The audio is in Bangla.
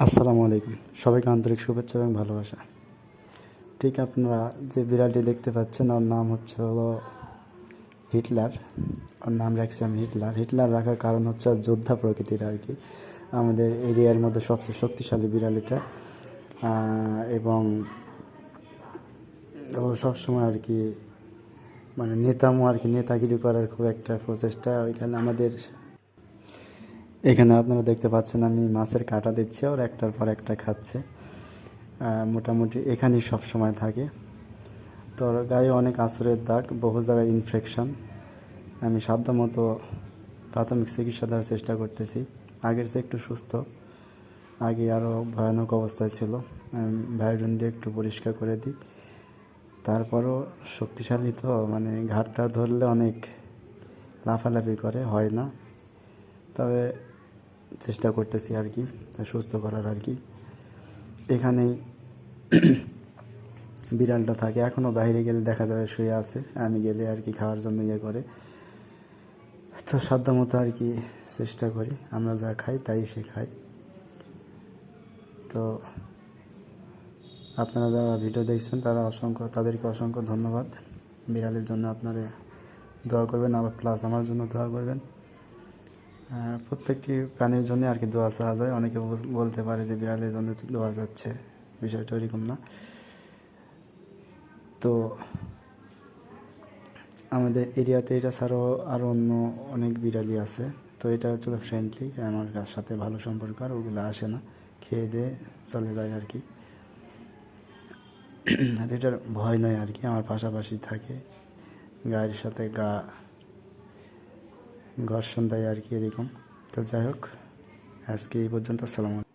আসসালামু আলাইকুম। সবাইকে আন্তরিক শুভেচ্ছা এবং ভালোবাসা। ঠিক আপনারা যে বিড়ালটি দেখতে পাচ্ছেন, ওর নাম হচ্ছে হলো হিটলার। ওর নাম রাখছি আমি হিটলার। হিটলার রাখার কারণ হচ্ছে যোদ্ধা প্রকৃতির আর কি। আমাদের এরিয়ার মধ্যে সবচেয়ে শক্তিশালী বিড়াল এটা। এবং ও সবসময় আর কি মানে নেতামো আর কি, নেতাগিরি করার খুব একটা প্রচেষ্টা। ওইখানে আমাদের এখানে আপনারা দেখতে পাচ্ছেন আমি মাছের কাটা দিচ্ছি, ওর একটার পর একটা খাচ্ছে। মোটামুটি এখানেই সব সময় থাকে। তো গায়ে অনেক আঁচড়ের দাগ, বহু জায়গায় ইনফেকশন আমি সাধ্যমতো প্রাথমিক চিকিৎসা দেওয়ার চেষ্টা করতেছি। আগের চেয়ে একটু সুস্থ, আগে আরও ভয়ানক অবস্থায় ছিল। ভায়োডিন দিয়ে একটু পরিষ্কার করে দিই। তারপরও শক্তিশালী তো মানে ঘাটটা ধরলে অনেক লাফালাফি করে, হয় না। তবে চেষ্টা করতেছি আর কি, সুস্থ করার আর কি। এখানেই বিড়ালটা থাকে এখনও বাইরে গেলে দেখা যাবে শুয়ে আছে, আমি গেলে আর কি খাওয়ার জন্য ইয়ে করে। তো সাধ্যমতো আর কি চেষ্টা করি, আমরা যা খাই তাই সে খাই তো আপনারা যারা ভিডিও দেখছেন, তারা অসংখ্য, তাদেরকে অসংখ্য ধন্যবাদ। বিড়ালের জন্য আপনারা দোয়া করবেন, আবার প্লাস আমার জন্য দোয়া করবেন। প্রত্যেকটি প্রাণীর জন্য আর কি দোয়া চাওয়া যায়। অনেকে বলতে পারে যে বিড়ালের জন্য দোয়া যাচ্ছে। বিষয়টা ওইরকম না। তো আমাদের এরিয়াতে এটা ছাড়াও আরও অন্য অনেক বিড়ালি আছে। তো এটা হচ্ছে ফ্রেন্ডলি আমার সাথে ভালো সম্পর্ক আর ওগুলো আসে না। খেয়ে দিয়ে চলে যায় আর কি। আর এটার ভয় নয় আর কি, আমার পাশাপাশি থাকে। গায়ের সাথে গা ঘর্ষণ সন্ধ্যায় আর কি এরকম। তো যাই হোক আজকে এই পর্যন্ত। সালাম